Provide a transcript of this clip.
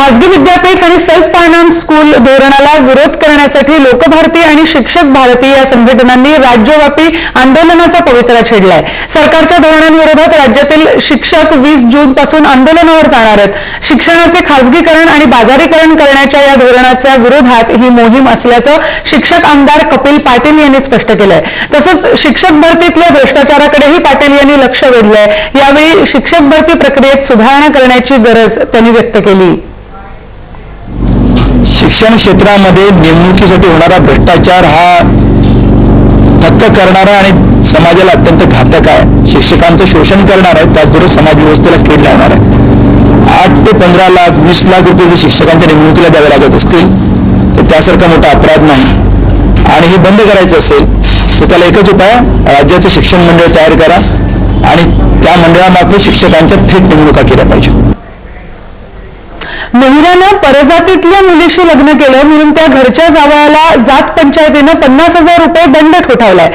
खासगी विद्यापीठ आणि सेल्फ फायनान्स स्कूल धोरणाला विरोध करण्यासाठी लोकभारती आणि शिक्षक भारती या संघटनांनी राज्यव्यापी आंदोलनाचा पवित्रा छेडलाय. सरकारच्या धोरणांविरोधात राज्यातील शिक्षक वीस जून पासून आंदोलनावर जाणार आहेत. शिक्षणाचे खासगीकरण आणि बाजारीकरण करण्याच्या या धोरणाच्या विरोधात ही मोहीम असल्याचं शिक्षक आमदार कपिल पाटील यांनी स्पष्ट केलंय. तसंच शिक्षक भरतीतल्या भ्रष्टाचाराकडेही पाटील यांनी लक्ष वेधलंय. यावेळी शिक्षक भरती प्रक्रियेत सुधारणा करण्याची गरज त्यांनी व्यक्त केली. शिक्षण क्षेत्रामध्ये नेमणुकीसाठी होणारा भ्रष्टाचार हा थक्क करणारा आणि समाजाला अत्यंत घातक आहे. शिक्षकांचं शोषण करणार आहे त्याचबरोबर समाज व्यवस्थेला कीड लावणार आहे. आठ ते पंधरा लाख वीस लाख रुपये जर शिक्षकांच्या नेमणुकीला द्यावे लागत असतील तर त्यासारखा मोठा अपराध नाही. आणि हे बंद करायचं असेल तर त्याला एकच उपाय राज्याचं शिक्षण मंडळ तयार करा आणि त्या मंडळामार्फत शिक्षकांच्या थेट नेमणुका केल्या पाहिजे महिलानं परजातीतल्या मुलीशी लग्न केलं म्हणून त्या घरच्या जावयाला जात पंचायतीनं पन्नास हजार रुपये दंड ठोठावलाय.